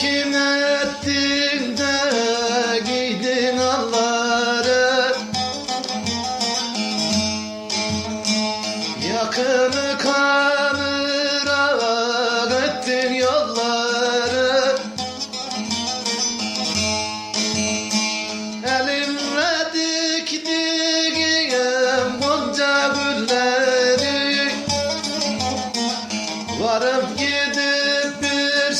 Kim ettin de giydin alları Yakını kanırak ettin yolları. Elimle diktiğim gonca gülleri. Varıp gidip bir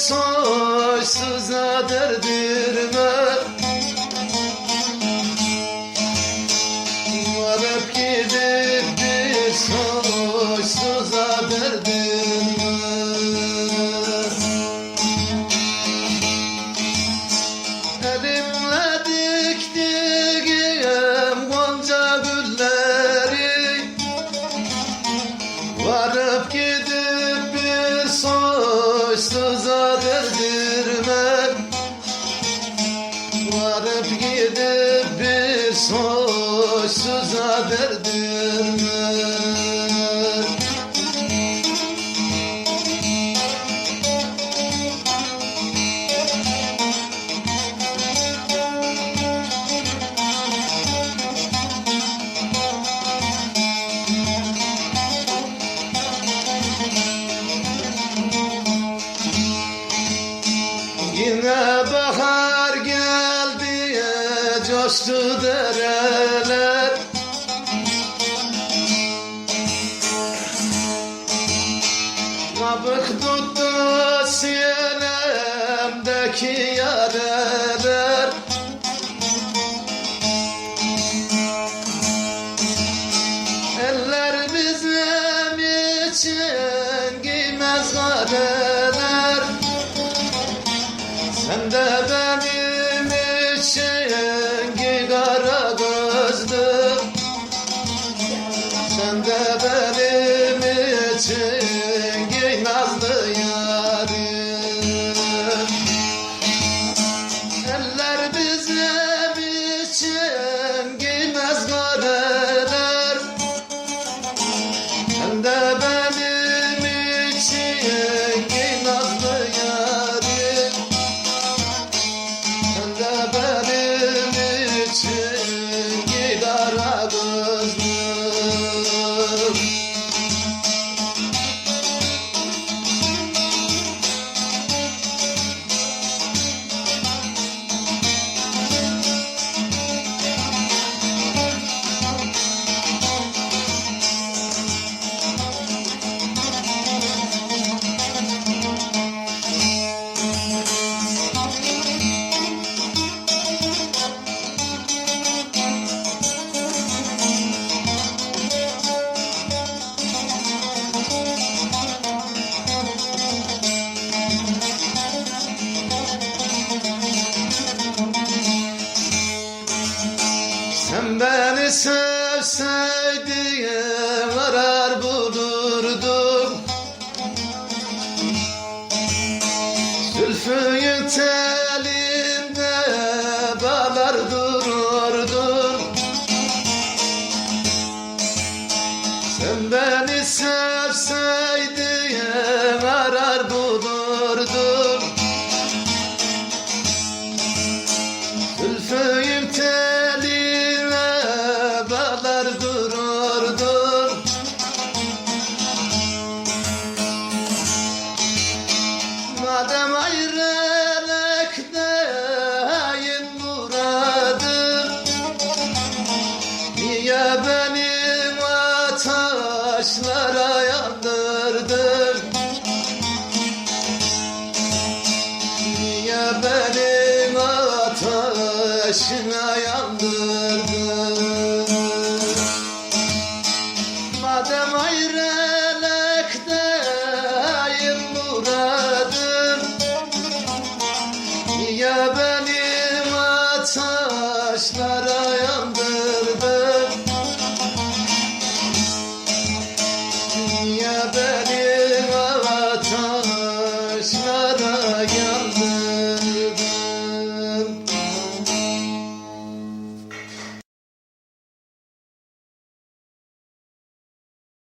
soysuza derdirme coştu dereler Sen beni sevseydin arar bulurdum Zülfün telinde bağlar dururdum Sen beni sevseydin ateşine yandırdın Madem ayrılıktayım muradım Niye benim ateşlara yandırdın